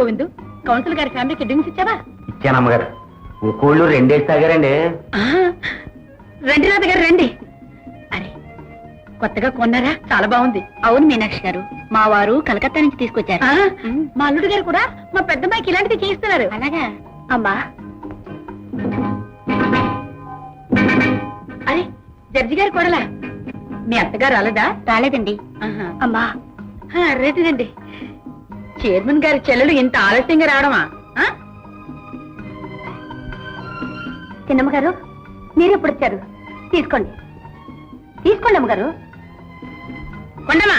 Govindu council గారి ఫ్యామిలీకి drinks ఇచ్చావా? ఇచ్చాను అమ్మగారు. ఇంకోళ్ళు రెండేసి తాగారండి. ఆ, రండి రాధ గారు రండి. అరే కొత్తగా కొన్నారా? చాలా బాగుంది. అవును మీనాక్షి గారు మా వారు కలకత్తా నుంచి తీసుకొచ్చారు. మా అల్లుడు గారు కూడా మా పెద్దమ్మాయికి ఇలాంటిది చేయిస్తున్నారు. అలాగా? అమ్మా. అరే జడ్జి గారు కొడలా? మీ అత్తగారు రాలేదా? రాలేదండి. అమ్మా. రేటిదండి చైర్మన్ గారి చెల్లెలు ఇంత ఆలస్యంగా రావడమా? చిన్నమ్మగారు గారు మీరు ఎప్పుడు వచ్చారు. తీసుకోండి. తీసుకోండి అమ్మగారు కొండమా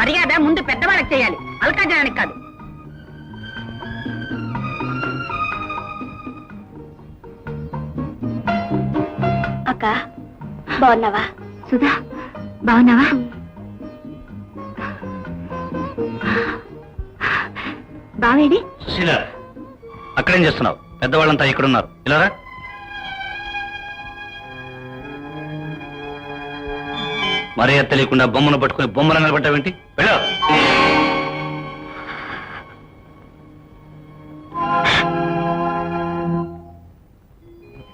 మర్యాద ముందు పెద్దవాళ్ళకి చేయాలి. అల్కాజనానికి కాదు. అక్క బాగున్నావా? సుధా బాగున్నావా? బావేడి? సుశీల అక్కడేం చేస్తున్నావు? పెద్దవాళ్ళంతా ఇక్కడున్నారు. ఇలారా? మర్యాద తెలియకుండా బొమ్మను పట్టుకుని బొమ్మను నిలబడ్డావేంటి వెళ్ళా.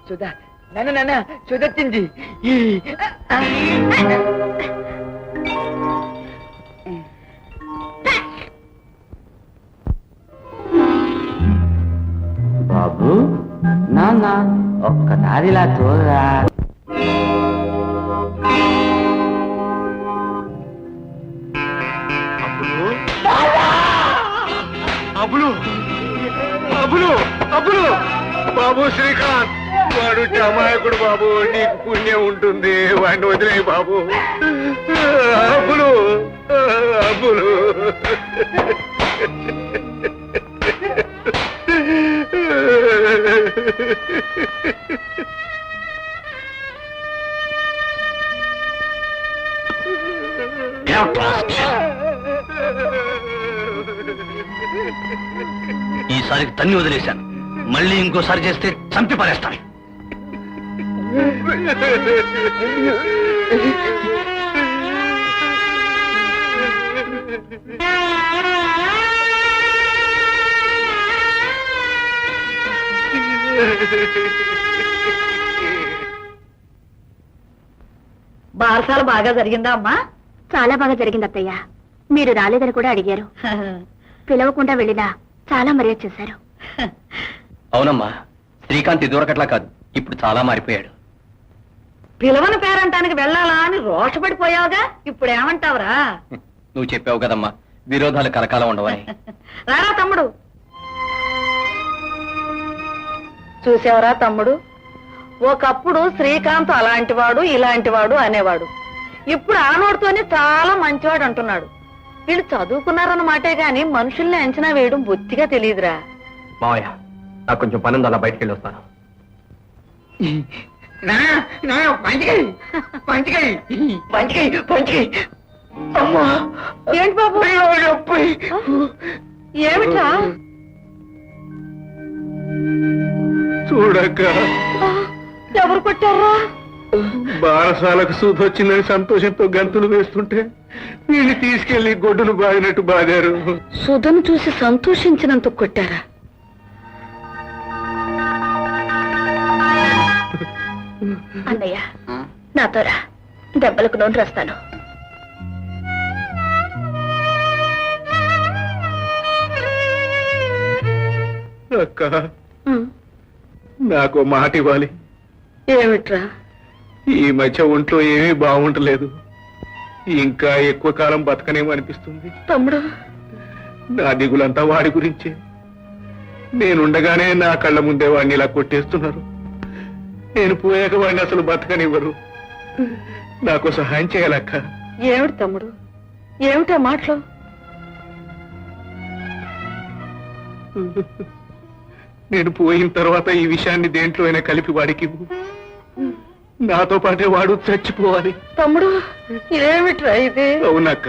చూదా నాన్న నాన్న చూదొచ్చింది ఒక్కసారి ఇలా చూడరా అబ్బులు? అబ్బులు? అబ్బులు? బాబు శ్రీకాంత్ వాడు చమాయకుడు బాబు నీకు పుణ్యం ఉంటుంది వాడిని వదిలే బాబు. అబ్బులు? అబ్బులు? ఈసారికి తన్ని వదిలేశాను. మళ్ళీ ఇంకోసారి చేస్తే చంపి పారేస్తాను. బారసాల బాగా జరిగిందా అమ్మా? చాలా బాగా జరిగింది అత్తయ్య. మీరు రాలేదని కూడా అడిగారు. పిలవకుండా వెళ్ళినా చాలా మర్యాద చేశారు. అవునమ్మా శ్రీకాంత్ ఇదివరకట్లా కాదు. ఇప్పుడు చాలా మారిపోయాడు. పిలవని పేరంటానికి వెళ్ళాలా అని రోషపడిపోయావుగా? ఇప్పుడు ఏమంటావురా? నువ్వు చెప్పావు కదమ్మా విరోధాలు కలకాలం ఉండవని. రారా తమ్ముడు. చూసావరా తమ్ముడు? ఒకప్పుడు శ్రీకాంత్ అలాంటివాడు ఇలాంటివాడు అనేవాడు. ఇప్పుడు ఆ నోటితోనే చాలా మంచివాడు అంటున్నాడు. వీళ్ళు చదువుకున్నారన్నమాటే గాని మనుషుల్ని అంచనా వేయడం బొత్తిగా తెలియదురా. మావయ్య నాకు కొంచెం పని ఉంది అలా బయటికి వెళ్ళి వస్తాను పంచకాయ పంచకాయ పంచకాయ పంచకాయ అమ్మా. ఏంటి బాబు? ఏమిట్రా? చూడక్క ఎవరు కొట్టారా? బారసాలకు సూదొచ్చిందని సంతోషంతో గంతులు వేస్తుంటే వీళ్ళు తీసుకెళ్ళి గొడ్డును బాదినట్టు బాదారు. సుధను చూసి సంతోషించినంత కొట్టారా? అన్నయ్య నాతో రా. దెబ్బలకు నూనె రాస్తాను. అక్క నాకు మాట ఇవ్వాలి. ఏమిట్రా? ఈ మధ్య ఒంట్లో ఏమీ బాగుంటలేదు. ఇంకా ఎక్కువ కాలం బతకనేమో అనిపిస్తుంది. తమ్ముడు. నా దిగులంతా వాడి గురించే. నేనుండగానే నా కళ్ళ ముందే వాడిని ఇలా కొట్టేస్తున్నారు. నేను పోయాక వాడిని అసలు బతకనివ్వరు. నాకు సహాయం చేయాలక్క ఏమిటి తమ్ముడు? ఏమిటా మాటలు? నేను పోయిన తర్వాత ఈ విషయాన్ని దేంట్లో అయినా కలిపి వాడికి. నాతో పాటే వాడు చచ్చిపోవాలి. తమ్ముడు ఏమిట్రా ఇది? అవునక్క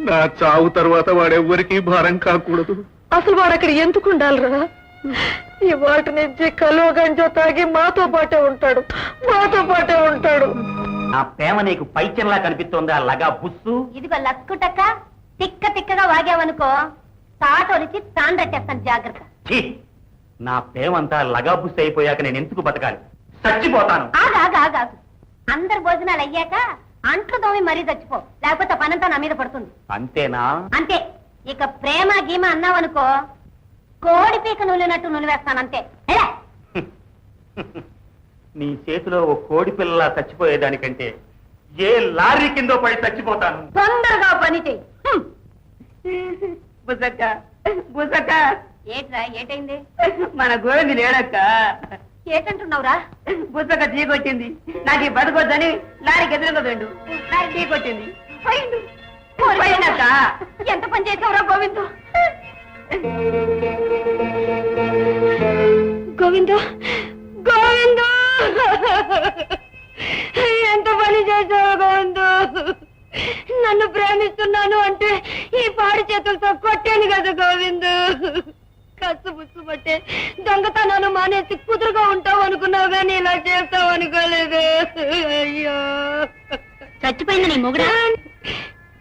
నా చావు తర్వాత వాడెవ్వరికీ భారం కాకూడదు. అసలు వాడు అక్కడ ఎందుకు ఉండాలిరా? ఈ వాటి నుంచి కలువ గంజో తాగి మాతో పాటే ఉంటాడు మాతో పాటే ఉంటాడు. నా ప్రేమ నీకు పైత్యంలా కనిపిస్తోందా లగా బుస్సు ఇదిగో లక్కుటక్క తిక్క తిక్కగా వాగావనుకో తాటొలిచి తాండట్టేస్తాను జాగ్రత్త. ఛీ! నా ప్రేమంతా లగాబుస్ అయిపోయాక నేను ఎందుకు బతకాలి? చచ్చిపోతాను. ఆగా ఆగా ఆగా అందరు భోజనాలు అయ్యాక అంట్లు తోమి మరీ చచ్చిపో. లేకపోతే పనంతా నా మీద పడుతుంది. అంతేనా? అంతే. ఇక ప్రేమ గీమ అన్నావనుకో కోడి పీక నులినట్టు నులివేస్తానంతే ఎలా? నీ చేతిలో ఓ కోడి పిల్ల చచ్చిపోయేదానికంటే ఏ లారీ కిందో పడి చచ్చిపోతాను. తొందరగా పని చెయ్యి. హ్మ్. బుసక్క బుసక్క ఏట్రా ఏటైంది? మన గోవింది లేడక్క ఏటంటున్నావురా? బుసక్క చీకొచ్చింది నాకు ఈ బతకొద్దని లారీకి ఎదురుగా పోయిండు. లారీ పోయిండు. పోయిందక్క ఎంత పని చేసావురా గోవిందు? గోవిందు? గోవిందు! ఎంత పని చేసావు గోవిందు? నన్ను ప్రేమిస్తున్నాను అంటే ఈ పాడి చేతులతో కొట్టాను కదా గోవిందు. కసు బుస్సు పట్టే దొంగతనాలు మానేసి కుదురుగా ఉంటావు అనుకున్నావు కానీ ఇలా చేస్తావు అనుకోలేదు. అయ్యో. చచ్చిపోయింది నీ మొగుడా?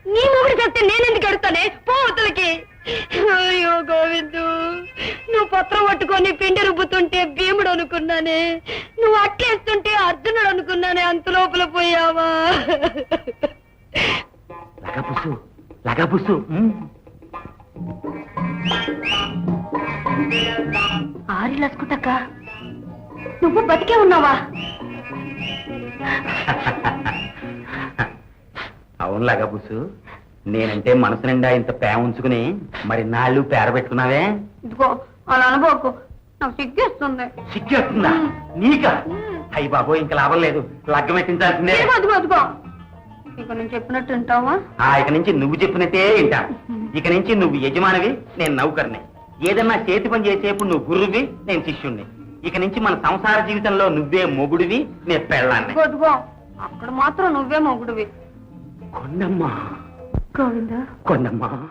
నీ మొగుడు చెప్తే నేనెందుకు ఎడతానే? పోవతలకి అయ్యో గోవిందు నువ్వు పత్రం పట్టుకొని పిండి రుబ్బుతుంటే భీముడు అనుకున్నానే. నువ్వు అట్లేస్తుంటే అర్జునుడు అనుకున్నానే అంత లోపల పోయావా? లగబుసు లగబుసు ఆరి లసుకుటక్క? నువ్వు బతికే ఉన్నావా? అవును లగబుసు నేనంటే మనసు నిండా ఇంత ప్రేమ ఉంచుకుని మరి నాళ్ళు పేర పెట్టుకున్నావే? ఇదిగో అలా అనుకోకు నాకు సిగ్గేస్తుంది. సిగ్గేస్తుందా? నీకా? అయ్యి బాబో ఇంకా లాభం లేదు. లగ్గం ఎట్టించాల్సిందే ఇదిగో, ఇదిగో. ఇక నేను చెప్పినట్టు వింటావా? ఆ ఇక నుంచి నువ్వు చెప్పినట్టే వింటా. ఇక నుంచి నువ్వు యజమానివి నేను నౌకర్ని. ఏదన్నా చేతి పని చేసేప్పుడు నువ్వు గురువి నేను శిష్యుణ్ణి. ఇక నుంచి మన సంసార జీవితంలో నువ్వే మొగుడివి నేను పెళ్ళాన్ని. అక్కడ మాత్రం నువ్వే మొగుడివి. కొండమ్మా. గోవిందా? కొండమ్మా.